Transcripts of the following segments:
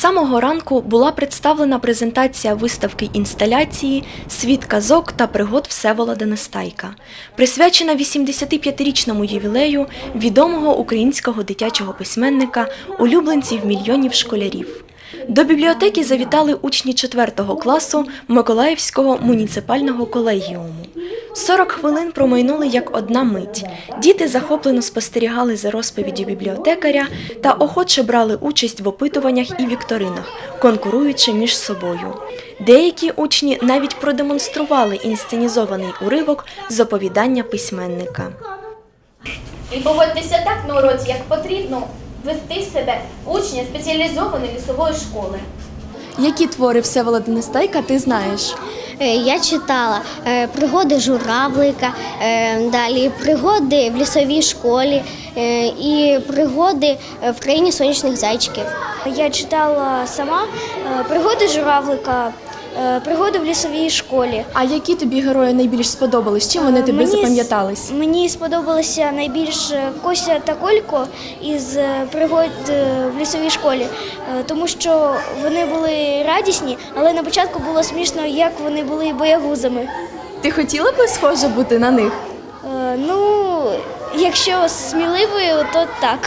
самого ранку була представлена презентація виставки інсталяції Світ казок та пригод Всеволода Нестайка, присвячена 85-річному ювілею відомого українського дитячого письменника, улюбленців мільйонів школярів. До бібліотеки завітали учні 4 класу Миколаївського муніципального колегіуму. 40 хвилин промайнули як одна мить. Діти захоплено спостерігали за розповіддю бібліотекаря та охоче брали участь в опитуваннях і вікторинах, конкуруючи між собою. Деякі учні навіть продемонстрували інсценізований уривок з оповідання письменника. І поводьтеся так на уроці, як потрібно вести себе учня спеціалізованої лісової школи. Які твори Всеволода Нестайка ти знаєш? Е, Я читала е, пригоди журавлика, е, далі пригоди в лісовій школі і пригоди в країні сонячних зайчиків. Я читала сама пригоди журавлика, пригоди в лісовій школі. А які тобі герої найбільш сподобались? Чим вони Е, тобі мені запам'ятались? Мені сподобалося найбільше Кося та Колько із е, пригод е, в лісовій школі, е, тому що вони були радісні, але на початку було смішно, як вони були боягузами. Ти хотіла б схоже бути на них? Е, Ну, якщо сміливою, то так.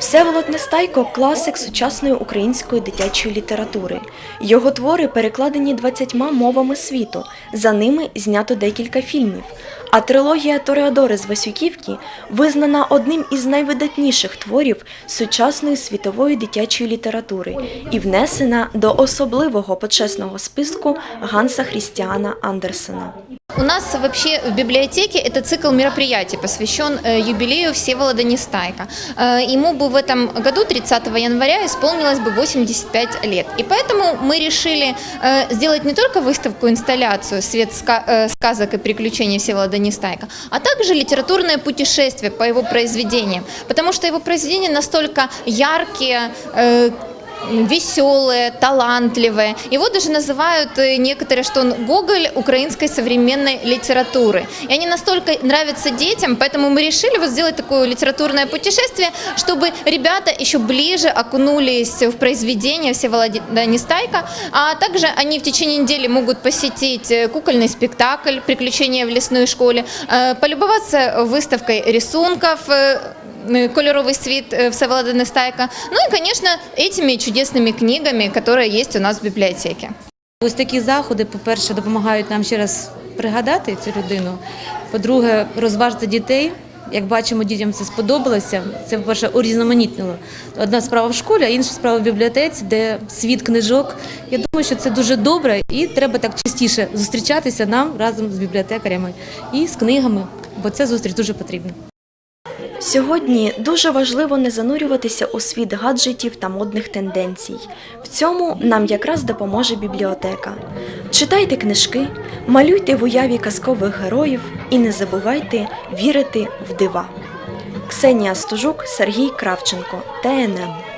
Всеволод Нестайко класик сучасної української дитячої літератури. Його твори перекладені 20 мовами світу. За ними знято декілька фільмів. А трилогія Тореадори з Васюківки визнана одним із найвидатніших творів сучасної світової дитячої літератури і внесена до особливого почесного списку Ганса Хрістіана Андерсена. У нас вообще в библиотеке это цикл мероприятий, посвящен э, юбилею Всеволода Нестайка. Э, ему бы в этом году, 30 января, исполнилось бы 85 лет. И поэтому мы решили э, сделать не только выставку-инсталляцию «Свет ска- сказок и приключений Всеволода Нестайка», а также литературное путешествие по его произведениям. Потому что его произведения настолько яркие, веселые, талантливые. Его даже называют э, некоторые, что он Гоголь украинской современной литературы. И они настолько нравятся детям, поэтому мы решили вот сделать такое литературное путешествие, чтобы ребята еще ближе окунулись в произведения Всеволода Нестайка, а также они в течение недели могут посетить э, кукольный спектакль «Приключения в лесной школе», э, полюбоваться выставкой рисунков, кольоровый свет э, Всеволода Нестайка. Ну и, конечно, этими чудесными книгами, которые есть у нас в библиотеке. Ось такі заходи, по-перше, допомагають нам ще раз пригадати цю людину. По-друге, розважити дітей. Як бачимо, дітям це сподобалося. Це, по-перше, урізноманітнило. Одна справа в школі, а інша справа в бібліотеці, де світ книжок. Я думаю, що це дуже добре і треба так частіше зустрічатися нам разом з бібліотекарями і з книгами, бо ця зустріч дуже потрібна. Сьогодні дуже важливо не занурюватися у світ гаджетів та модних тенденцій. В цьому нам якраз допоможе бібліотека. Читайте книжки, малюйте в уяві казкових героїв і не забувайте вірити в дива. Ксенія Стужук, Сергій Кравченко, ТНМ.